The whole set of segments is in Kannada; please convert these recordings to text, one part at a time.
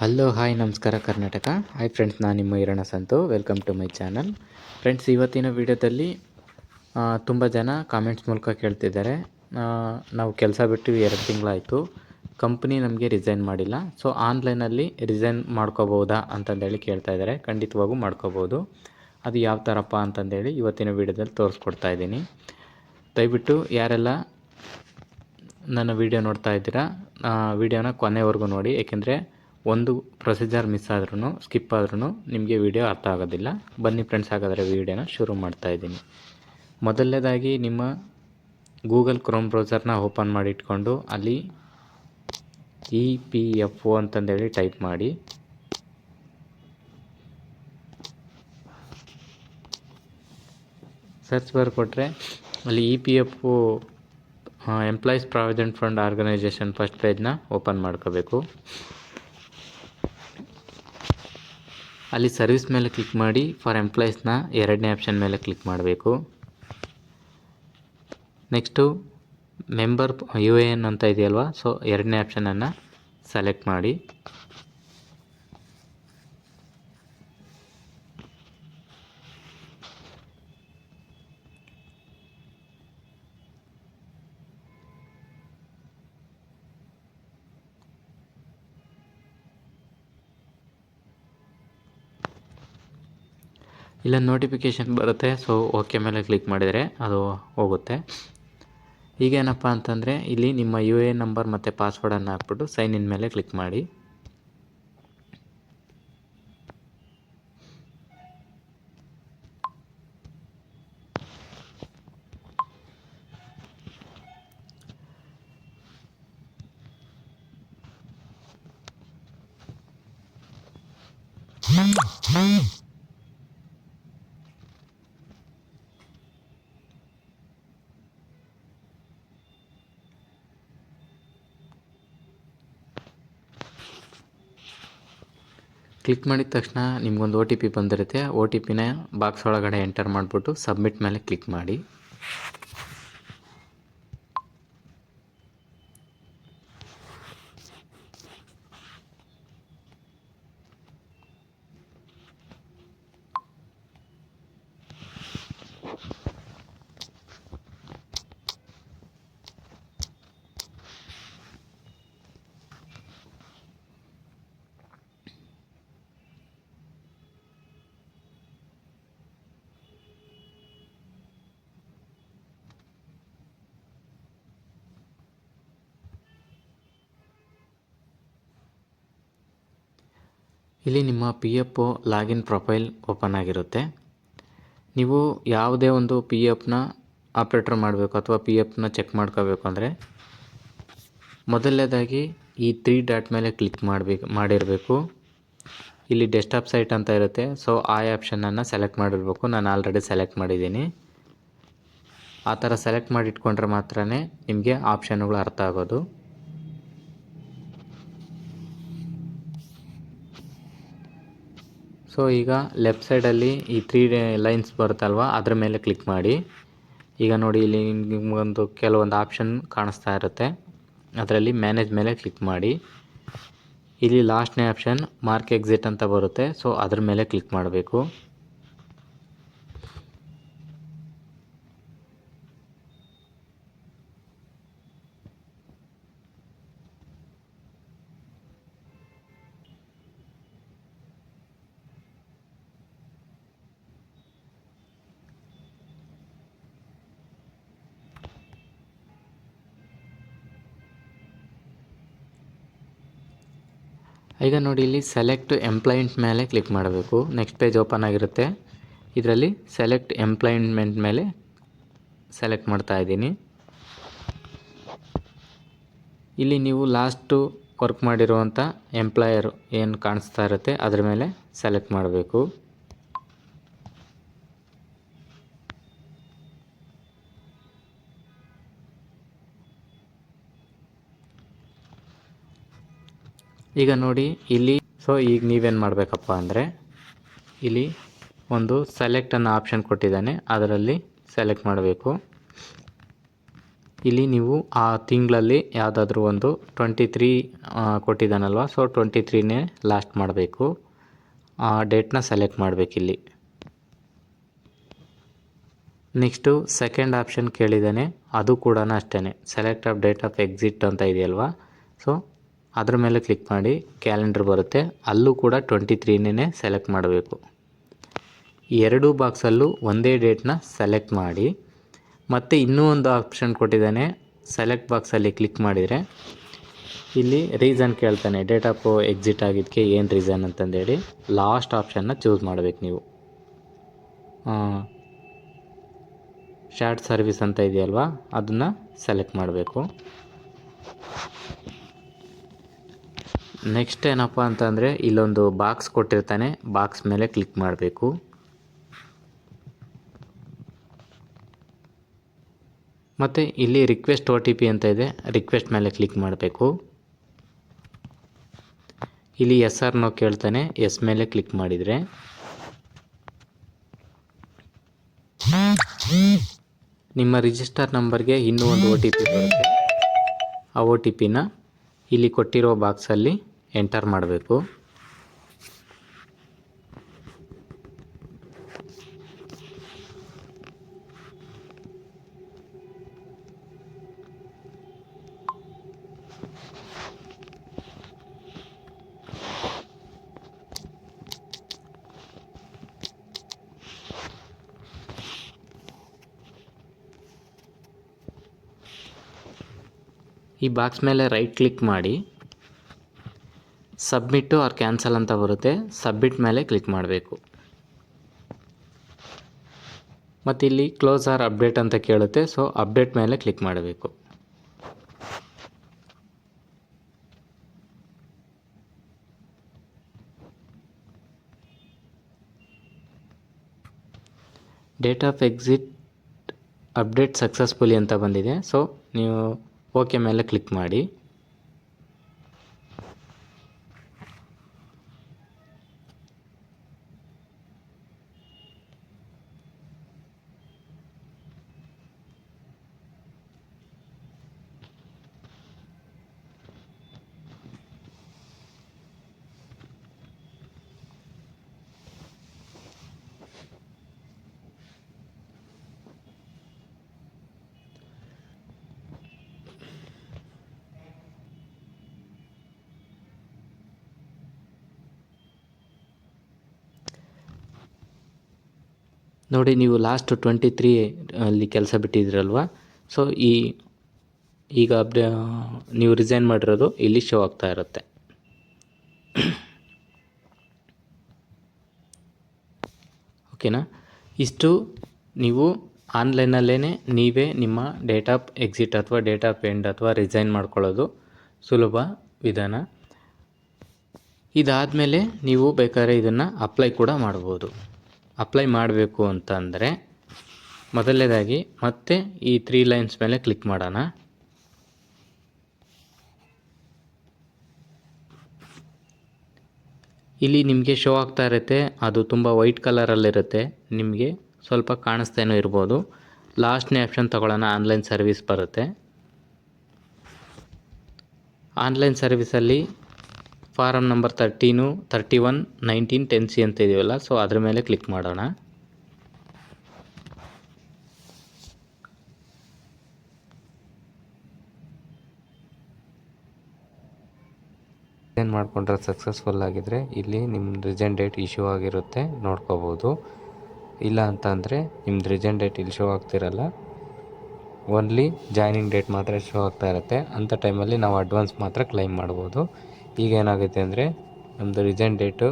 ಹಲೋ ಹಾಯ್ ನಮಸ್ಕಾರ, ಕರ್ನಾಟಕ. ಹಾಯ್ ಫ್ರೆಂಡ್ಸ್ ನಾನು ನಿಮ್ಮ ಇರೋಣ Santhu. Welcome to my channel friends ಇವತ್ತಿನ ವಿಡಿಯೋದಲ್ಲಿ ತುಂಬ ಜನ ಕಾಮೆಂಟ್ಸ್ ಮೂಲಕ ಕೇಳ್ತಿದ್ದಾರೆ. ನಾವು ಕೆಲಸ ಬಿಟ್ಟು ಎರಡು ತಿಂಗಳಾಯಿತು. ಕಂಪ್ನಿ ನಮಗೆ ರಿಸೈನ್ ಮಾಡಿಲ್ಲ. ಸೊ ಆನ್ಲೈನಲ್ಲಿ ರಿಸೈನ್ ಮಾಡ್ಕೋಬೋದಾ ಅಂತಂದೇಳಿ ಕೇಳ್ತಾ ಇದ್ದಾರೆ. ಖಂಡಿತವಾಗೂ ಮಾಡ್ಕೋಬೋದು ಅದು ಯಾವ ಥರಪ್ಪ ಅಂತಂದೇಳಿ ಇವತ್ತಿನ ವಿಡಿಯೋದಲ್ಲಿ ತೋರಿಸ್ಕೊಡ್ತಾ ಇದ್ದೀನಿ. ದಯವಿಟ್ಟು ಯಾರೆಲ್ಲ ನನ್ನ ವಿಡಿಯೋ ನೋಡ್ತಾ ಇದ್ದೀರಾ ವಿಡಿಯೋನ ಕೊನೆವರೆಗೂ ನೋಡಿ. ಏಕೆಂದರೆ ಒಂದು ಪ್ರೊಸೀಜರ್ ಮಿಸ್ ಆದ್ರೂ ಸ್ಕಿಪ್ ಆದ್ರೂ ನಿಮಗೆ ವಿಡಿಯೋ ಅರ್ಥ ಆಗೋದಿಲ್ಲ. ಬನ್ನಿ ಫ್ರೆಂಡ್ಸ್ ಹಾಗಾದರೆ ವಿಡಿಯೋನ ಶುರು ಮಾಡ್ತಾ ಇದ್ದೀನಿ. ಮೊದಲನೇದಾಗಿ ನಿಮ್ಮ ಗೂಗಲ್ ಕ್ರೋಮ್ ಬ್ರೌಸರ್ನ ಓಪನ್ ಮಾಡಿ ಇಟ್ಕೊಂಡು ಅಲ್ಲಿ ಇ ಪಿ ಎಫ್ ಒ ಅಂತಂದೇಳಿ ಟೈಪ್ ಮಾಡಿ. ಸರ್ಚ್ ಬಾರ್ ಕೊಟ್ಟರೆ ಅಲ್ಲಿ E P F O employees provident fund organisation first ಪೇಜ್ನ open ಮಾಡ್ಕೋಬೇಕು. ಅಲ್ಲಿ ಸರ್ವಿಸ್ ಮೇಲೆ ಕ್ಲಿಕ್ ಮಾಡಿ ಫಾರ್ ಎಂಪ್ಲಾಯೀಸ್ನ ಎರಡನೇ ಆಪ್ಷನ್ ಮೇಲೆ ಕ್ಲಿಕ್ ಮಾಡಬೇಕು. Next member U A N ಅಂತ ಇದೆಯಲ್ವ? ಸೊ ಎರಡನೇ ಆಪ್ಷನನ್ನು ಸೆಲೆಕ್ಟ್ ಮಾಡಿ. ಇಲ್ಲ ನೋಟಿಫಿಕೇಷನ್ ಬರುತ್ತೆ. ಸೊ ಓಕೆ ಮೇಲೆ ಕ್ಲಿಕ್ ಮಾಡಿದರೆ ಅದು ಹೋಗುತ್ತೆ. ಈಗೇನಪ್ಪ ಅಂತಂದರೆ, ಇಲ್ಲಿ ನಿಮ್ಮ ಯು ಎ ನಂಬರ್ ಮತ್ತು ಪಾಸ್ವರ್ಡನ್ನು ಹಾಕ್ಬಿಟ್ಟು ಸೈನ್ ಇನ್ ಮೇಲೆ ಕ್ಲಿಕ್ ಮಾಡಿ. ಕ್ಲಿಕ್ ಮಾಡಿದ ತಕ್ಷಣ ನಿಮ್ಗೊಂದು ಒ ಟಿ ಪಿ ಬಂದಿರುತ್ತೆ. ಒ ಟಿ ಪಿನ ಬಾಕ್ಸ್ ಒಳಗಡೆ ಎಂಟರ್ ಮಾಡಿಬಿಟ್ಟು ಸಬ್ಮಿಟ್ ಮೇಲೆ ಕ್ಲಿಕ್ ಮಾಡಿ. ಇಲ್ಲಿ ನಿಮ್ಮ P F login profile open ಆಗಿರುತ್ತೆ. ನೀವು ಯಾವುದೇ ಒಂದು ಪಿ ಎಫ್ನ ಆಪ್ರೇಟರ್ ಮಾಡಬೇಕು ಅಥವಾ ಪಿ ಎಫ್ನ ಚೆಕ್ ಮಾಡ್ಕೋಬೇಕು ಅಂದರೆ ಮೊದಲನೇದಾಗಿ ಈ ತ್ರೀ ಡಾಟ್ ಮೇಲೆ ಕ್ಲಿಕ್ ಮಾಡಬೇಕು, ಮಾಡಿರಬೇಕು. ಇಲ್ಲಿ ಡೆಸ್ಟಾಪ್ ಸೈಟ್ ಅಂತ ಇರುತ್ತೆ. ಸೊ ಆ ಆಪ್ಷನನ್ನು ಸೆಲೆಕ್ಟ್ ಮಾಡಿರಬೇಕು. ನಾನು ಆಲ್ರೆಡಿ ಸೆಲೆಕ್ಟ್ ಮಾಡಿದ್ದೀನಿ. ಆ ಥರ ಸೆಲೆಕ್ಟ್ ಮಾಡಿ ಇಟ್ಕೊಂಡ್ರೆ ಮಾತ್ರ ನಿಮಗೆ ಆಪ್ಷನ್ಗಳು ಅರ್ಥ ಆಗೋದು. ಸೊ ಈಗ ಲೆಫ್ಟ್ ಸೈಡಲ್ಲಿ ಈ ತ್ರೀ ಲೈನ್ಸ್ ಬರುತ್ತಲ್ವ? ಅದ್ರ ಮೇಲೆ ಕ್ಲಿಕ್ ಮಾಡಿ. ಈಗ ನೋಡಿ, ಇಲ್ಲಿ ನಿಮಗೊಂದು ಕೆಲವೊಂದು ಆಪ್ಷನ್ ಕಾಣಿಸ್ತಾ ಇರುತ್ತೆ. ಅದರಲ್ಲಿ ಮ್ಯಾನೇಜ್ ಮೇಲೆ ಕ್ಲಿಕ್ ಮಾಡಿ. ಇಲ್ಲಿ ಲಾಸ್ಟ್ನೇ ಆಪ್ಷನ್ ಮಾರ್ಕ್ ಎಕ್ಸಿಟ್ ಅಂತ ಬರುತ್ತೆ. ಸೊ ಅದ್ರ ಮೇಲೆ ಕ್ಲಿಕ್ ಮಾಡಬೇಕು. ಈಗ ನೋಡಿ ಇಲ್ಲಿ ಸೆಲೆಕ್ಟ್ ಎಂಪ್ಲಾಯಿಂಟ್ ಮೇಲೆ ಕ್ಲಿಕ್ ಮಾಡಬೇಕು. ನೆಕ್ಸ್ಟ್ ಪೇಜ್ ಓಪನ್ ಆಗಿರುತ್ತೆ. ಇದರಲ್ಲಿ ಸೆಲೆಕ್ಟ್ ಎಂಪ್ಲಾಯ್ಮೆಂಟ್ ಮೇಲೆ ಸೆಲೆಕ್ಟ್ ಮಾಡ್ತಾ ಇದ್ದೀನಿ. ಇಲ್ಲಿ ನೀವು ಲಾಸ್ಟು ವರ್ಕ್ ಮಾಡಿರುವಂಥ ಎಂಪ್ಲಾಯರ್ ಏನು ಕಾಣಿಸ್ತಾ ಇರುತ್ತೆ, ಅದ್ರ ಮೇಲೆ ಸೆಲೆಕ್ಟ್ ಮಾಡಬೇಕು. ಈಗ ನೋಡಿ, ಇಲ್ಲಿ ಸೊ ಈಗ ನೀವೇನು ಮಾಡಬೇಕಪ್ಪ ಅಂದರೆ, ಇಲ್ಲಿ ಒಂದು ಸೆಲೆಕ್ಟ್ ಅನ್ನೋ ಆಪ್ಷನ್ ಕೊಟ್ಟಿದ್ದಾನೆ. ಅದರಲ್ಲಿ ಸೆಲೆಕ್ಟ್ ಮಾಡಬೇಕು. ಇಲ್ಲಿ ನೀವು ಆ ತಿಂಗಳಲ್ಲಿ ಯಾವುದಾದ್ರೂ ಒಂದು ಟ್ವೆಂಟಿ ತ್ರೀ ಕೊಟ್ಟಿದ್ದಾನಲ್ವ? ಸೊ ಟ್ವೆಂಟಿ ತ್ರೀನೇ ಲಾಸ್ಟ್ ಮಾಡಬೇಕು. ಆ ಡೇಟ್ನ ಸೆಲೆಕ್ಟ್ ಮಾಡಬೇಕಿಲ್ಲಿ ನೆಕ್ಸ್ಟು ಸೆಕೆಂಡ್ ಆಪ್ಷನ್ ಕೇಳಿದ್ದಾನೆ. ಅದು ಕೂಡ ಅಷ್ಟೇ select of date of exit ಅಂತ ಇದೆಯಲ್ವಾ? ಸೊ ಅದ್ರ ಮೇಲೆ ಕ್ಲಿಕ್ ಮಾಡಿ ಕ್ಯಾಲೆಂಡರ್ ಬರುತ್ತೆ. ಅಲ್ಲೂ ಕೂಡ ಟ್ವೆಂಟಿ ತ್ರೀನೇ ಸೆಲೆಕ್ಟ್ ಮಾಡಬೇಕು. ಎರಡೂ ಬಾಕ್ಸಲ್ಲೂ ಒಂದೇ ಡೇಟ್ನ ಸೆಲೆಕ್ಟ್ ಮಾಡಿ. ಮತ್ತು ಇನ್ನೂ ಒಂದು ಆಪ್ಷನ್ ಕೊಟ್ಟಿದ್ದಾನೆ. ಸೆಲೆಕ್ಟ್ ಬಾಕ್ಸಲ್ಲಿ ಕ್ಲಿಕ್ ಮಾಡಿದರೆ ಇಲ್ಲಿ ರೀಸನ್ ಕೇಳ್ತಾನೆ. ಡೇಟ್ ಆಫ್ ಎಕ್ಸಿಟ್ ಆಗಿದ್ದಕ್ಕೆ ಏನು ರೀಸನ್ ಅಂತಂದೇಳಿ ಲಾಸ್ಟ್ ಆಪ್ಷನ್ನ ಚೂಸ್ ಮಾಡಬೇಕು ನೀವು. ಶಾರ್ಟ್ ಸರ್ವಿಸ್ ಅಂತ ಇದೆಯಲ್ವಾ? ಅದನ್ನು ಸೆಲೆಕ್ಟ್ ಮಾಡಬೇಕು. ನೆಕ್ಸ್ಟ್ ಏನಪ್ಪ ಅಂತಂದರೆ ಇಲ್ಲೊಂದು ಬಾಕ್ಸ್ ಕೊಟ್ಟಿರ್ತಾನೆ. ಬಾಕ್ಸ್ ಮೇಲೆ ಕ್ಲಿಕ್ ಮಾಡಬೇಕು. ಮತ್ತು ಇಲ್ಲಿ ರಿಕ್ವೆಸ್ಟ್ ಒ ಟಿ ಪಿ ಅಂತ ಇದೆ. ರಿಕ್ವೆಸ್ಟ್ ಮೇಲೆ ಕ್ಲಿಕ್ ಮಾಡಬೇಕು. ಇಲ್ಲಿ ಎಸ್ ಆರ್ ನೋ ಕೇಳ್ತಾನೆ. ಎಸ್ ಮೇಲೆ ಕ್ಲಿಕ್ ಮಾಡಿದರೆ. ನಿಮ್ಮ ರಿಜಿಸ್ಟರ್ ನಂಬರ್ಗೆ ಇನ್ನೂ ಒಂದು ಒ ಟಿ ಪಿ ಬರುತ್ತೆ. ಆ ಒ ಟಿ ಪಿನ ಇಲ್ಲಿ ಕೊಟ್ಟಿರೋ ಬಾಕ್ಸಲ್ಲಿ ಎಂಟರ್ ಮಾಡಬೇಕು. ಈ ಬಾಕ್ಸ್ ಮೇಲೆ ರೈಟ್ ಕ್ಲಿಕ್ ಮಾಡಿ. ಸಬ್ಮಿಟ್ಟು ಆರ್ ಕ್ಯಾನ್ಸಲ್ ಅಂತ ಬರುತ್ತೆ. ಸಬ್ಮಿಟ್ ಮೇಲೆ ಕ್ಲಿಕ್ ಮಾಡಬೇಕು. ಮತ್ತು ಇಲ್ಲಿ ಕ್ಲೋಸ್ ಆರ್ ಅಪ್ಡೇಟ್ ಅಂತ ಕೇಳುತ್ತೆ. ಸೊ ಅಪ್ಡೇಟ್ ಮೇಲೆ ಕ್ಲಿಕ್ ಮಾಡಬೇಕು. Date of exit update successfully ಅಂತ ಬಂದಿದೆ. ಸೊ ನೀವು ಓಕೆ ಮೇಲೆ ಕ್ಲಿಕ್ ಮಾಡಿ. ನೋಡಿ, ನೀವು ಲಾಸ್ಟ್ ಟ್ವೆಂಟಿ ತ್ರೀ ಅಲ್ಲಿ ಕೆಲಸ ಬಿಟ್ಟಿದ್ರಲ್ವ? ಸೊ ಈ, ಈಗ ನೀವು ರಿಸೈನ್ ಮಾಡಿರೋದು ಇಲ್ಲಿ ಶೋ ಆಗ್ತಾ ಇರುತ್ತೆ. ಓಕೆನಾ ಇಷ್ಟು ನೀವು ಆನ್ಲೈನಲ್ಲೇ ನೀವೇ ನಿಮ್ಮ ಡೇಟ್ ಆಫ್ ಎಕ್ಸಿಟ್ ಅಥವಾ ಡೇಟ್ ಆಫ್ ಎಂಡ್ ಅಥವಾ ರಿಸೈನ್ ಮಾಡ್ಕೊಳ್ಳೋದು ಸುಲಭ ವಿಧಾನ. ಇದಾದಮೇಲೆ ನೀವು ಬೇಕಾದ್ರೆ ಇದನ್ನು ಅಪ್ಲೈ ಕೂಡ ಮಾಡ್ಬೋದು. ಅಪ್ಲೈ ಮಾಡಬೇಕು ಅಂತಂದರೆ ಮೊದಲನೇದಾಗಿ ಮತ್ತೆ ಈ ತ್ರೀ ಲೈನ್ಸ್ ಮೇಲೆ ಕ್ಲಿಕ್ ಮಾಡೋಣ. ಇಲ್ಲಿ ನಿಮಗೆ ಶೋ ಆಗ್ತಾ ಇರುತ್ತೆ, ಅದು ತುಂಬ ವೈಟ್ ಕಲರಲ್ಲಿರುತ್ತೆ ನಿಮಗೆ ಸ್ವಲ್ಪ ಕಾಣಿಸ್ತೇನೋ ಇರ್ಬೋದು. ಲಾಸ್ಟ್ನೇ ಆಪ್ಷನ್ ತಗೊಳ್ಳೋಣ ಆನ್ಲೈನ್ ಸರ್ವಿಸ್ ಬರುತ್ತೆ. Online ಸರ್ವಿಸಲ್ಲಿ form number thirteen, thirty one, nineteen ten C ಅಂತ ಇದೆಯಲ್ಲ ಸೊ ಅದ್ರ ಮೇಲೆ ಕ್ಲಿಕ್ ಮಾಡೋಣ. ಏನು ಮಾಡಿಕೊಂಡ್ರೆ ಸಕ್ಸಸ್ಫುಲ್ ಆಗಿದ್ರೆ ಇಲ್ಲಿ ನಿಮ್ಮ ರಿಸೈನ್ ಡೇಟ್ ಇಶ್ಯೂ ಆಗಿರುತ್ತೆ, ನೋಡ್ಕೋಬೋದು. ಇಲ್ಲ ಅಂತ ಅಂದರೆ ನಿಮ್ದು ರಿಸೈನ್ ಡೇಟ್ ಇಲ್ಲಿ ಶೋ ಆಗ್ತಿರಲ್ಲ. ಓನ್ಲಿ ಜಾಯ್ನಿಂಗ್ ಡೇಟ್ ಮಾತ್ರ ಶೋ ಆಗ್ತಾ ಇರುತ್ತೆ. ಅಂಥ ಟೈಮಲ್ಲಿ ನಾವು ಅಡ್ವಾನ್ಸ್ ಮಾತ್ರ ಕ್ಲೈಮ್ ಮಾಡ್ಬೋದು. ಈಗ ಏನಾಗುತ್ತೆ ಅಂದರೆ ನಮ್ಮದು ರಿಸೈನ್ ಡೇಟು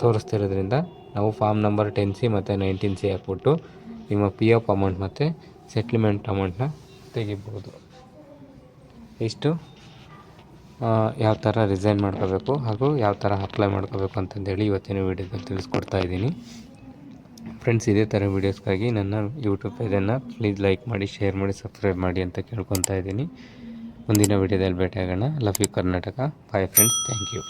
ತೋರಿಸ್ತಿರೋದ್ರಿಂದ ನಾವು ಫಾರ್ಮ್ ನಂಬರ್ ಟೆನ್ ಸಿ ಮತ್ತು ನೈನ್ಟೀನ್ ಸಿ ಹಾಕ್ಬಿಟ್ಟು ನಿಮ್ಮ ಪಿ ಎಫ್ ಅಮೌಂಟ್ ಮತ್ತು ಸೆಟ್ಲ್ಮೆಂಟ್ ಅಮೌಂಟನ್ನ ತೆಗಿಬೋದು. ಇಷ್ಟು. ಯಾವ ಥರ ರಿಸೈನ್ ಮಾಡ್ಕೋಬೇಕು ಹಾಗೂ ಯಾವ ಥರ ಅಪ್ಲೈ ಮಾಡ್ಕೋಬೇಕು ಅಂತಂದೇಳಿ ಇವತ್ತಿನ ವೀಡಿಯೋದಲ್ಲಿ ತಿಳಿಸ್ಕೊಡ್ತಾ ಇದ್ದೀನಿ. ಫ್ರೆಂಡ್ಸ್ ಇದೇ ಥರ ವೀಡಿಯೋಸ್ಗಾಗಿ ನನ್ನ ಯೂಟ್ಯೂಬ್ ಪೇಜನ್ನು ಪ್ಲೀಸ್ ಲೈಕ್ ಮಾಡಿ ಶೇರ್ ಮಾಡಿ ಸಬ್ಸ್ಕ್ರೈಬ್ ಮಾಡಿ ಅಂತ ಕೇಳ್ಕೊತಾ ಇದ್ದೀನಿ. ಮುಂದಿನ ವಿಡಿಯೋದಲ್ಲಿ ಭೇಟಿಯಾಗೋಣ. Love you Karnataka bye friends thank you